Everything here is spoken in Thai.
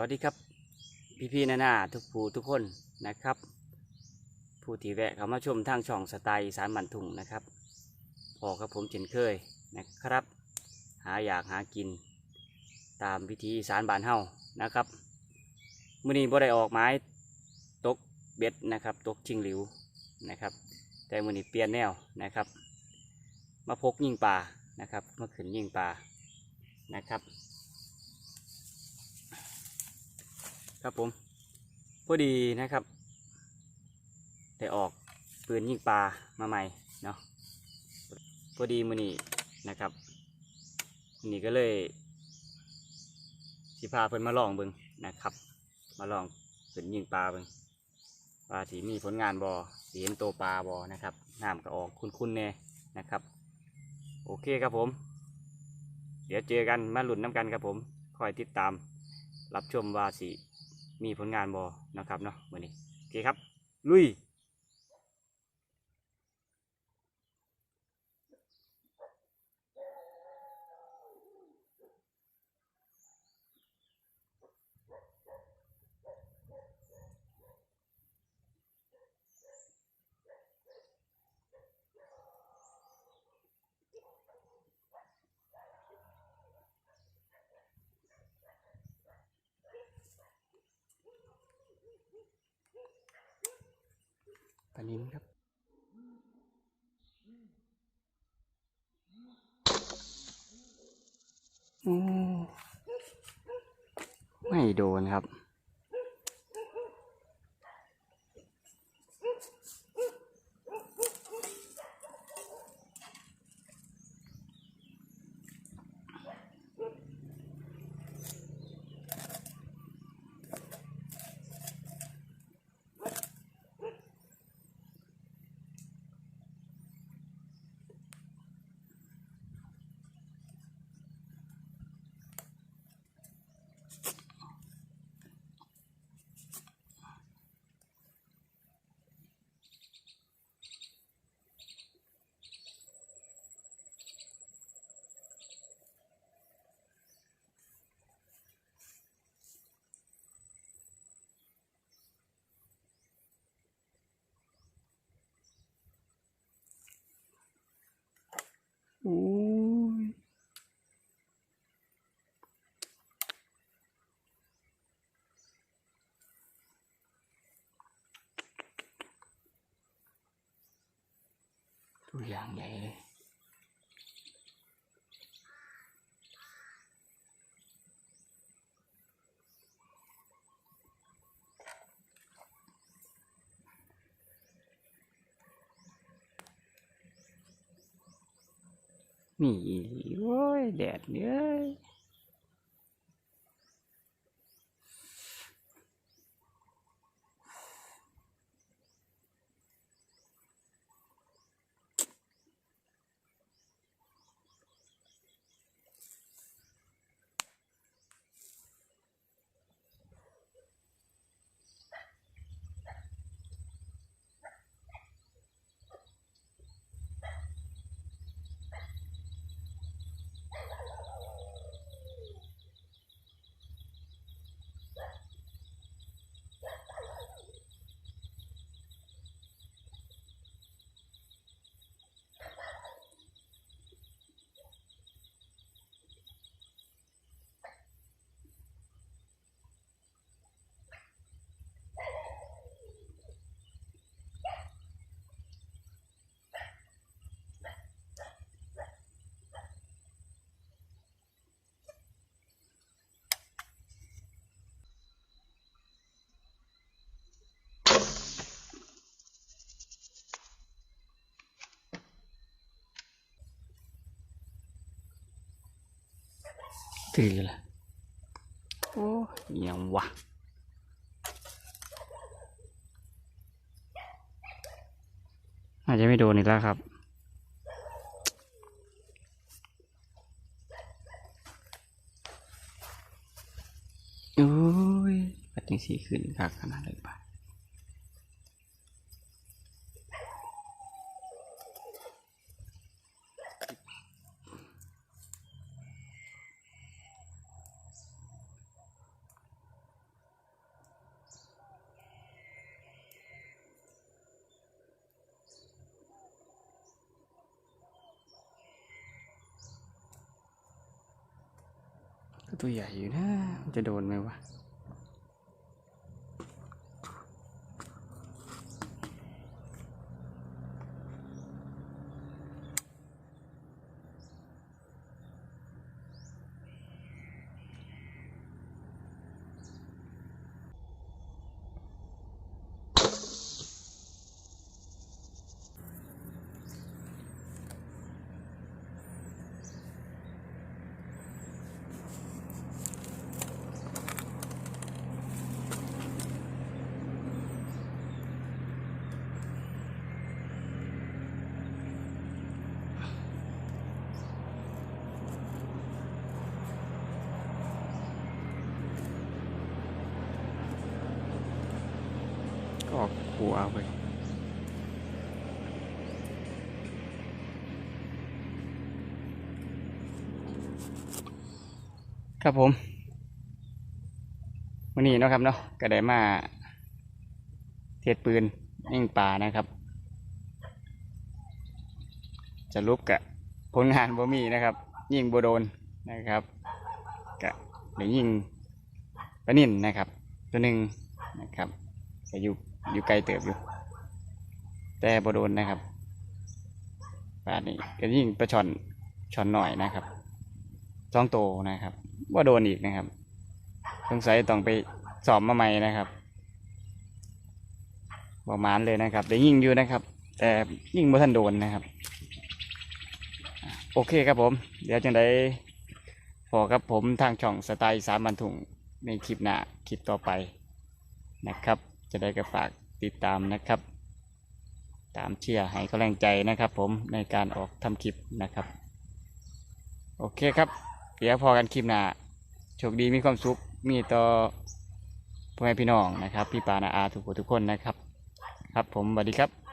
วัสดีครับ พี่พี่นานาทุกผู้ทุกคนนะครับ ผู้ที่แวะเข้ามาชมทางช่องสไตล์สารบันทุงนะครับพอกับผมเช่นเคยนะครับ หาอยากหากิน ตามวิธีสารบานเฮานะครับมื่อนี้บ่ได้ออกไม้ตกเบ็ดนะครับ ตกชิงหลิวนะครับ แต่มื่อนี้เปลี่ยนแนวนะครับ มาพกยิงปลานะครับมาขึ้นยิงปลานะครับ ครับผมพอดีนะครับได้ออกปืนยิงปลามาใหม่เนาะพอดีมือนี้นะครับนี่ก็เลยสิพาเพิ่นมาลองเบิ่งนะครับ มาลองปืนยิงปลาเบิ่งว่าสีมีผลงานบอสีเห็นโตวปลาบอนะครับน้ำก็ออกคุ้นๆแน่นะครับ โอเคครับผม เดี๋ยวเจอกันมาหลุนน้ำกันครับผมคอยติดตามรับชมว่าสิ มีผลงานบอนะครับเนาะมื่อนี้โอเคครับ ลุย ปลานินครับอืไม่โดนครับ โอ้ยตัวอย่างใหญ่เลย มีอีหลีโอ้ยแดดเนี่ย ตื่นละโอ้ยเหี้ยังวะอาจจะไม่โดนอีกแล้วครับโอ้ยปัดยังสีขึ้นครับขนาดเลยปะ ตัวใหญ่อยู่นะ จะโดนไหมวะ ก็ออกหัวไปครับผมวันนี้นะครับเนาะก็ได้มาเทศปืนยิงป่านะครับ จะรูปกะผลงานบ่มีนะครับ ยิงบ่โดนนะครับกะเดี๋ยวยิงปลานิ่นนะครับ ตัวหนึ่งนะครับก็อยู่ อยู่ไกลเติบอยู่ แต่บโดนนะครับปลานี้ก็ยิงปลาช่อนช่อนหน่อยนะครับสองโตนะครับว่าโดนอีกนะครับสงสัยต้องไปสอบมาใหม่นะครับประมาณเลยนะครับได้ยิงอยู่นะครับ แต่ยิงบ่ทันโดนนะครับ โอเคครับผม เดี๋ยวจังได้พอกับผมทางช่องสไตล์สามบันถุงในคลิปหน้าคลิปต่อไปนะครับ จะได้กระฝากติดตามนะครับ ตามเชียร์ให้กำลังใจนะครับ ผมในการออกทำคลิปนะครับ โอเคครับ เดี๋ยวพอกันคลิปหน้าโชคดีมีความสุขมีต่อพ่อแม่พี่น้องนะครับ พี่ปานาอาทุกคนทุกคนนะครับ ครับผมสวัสดีครับ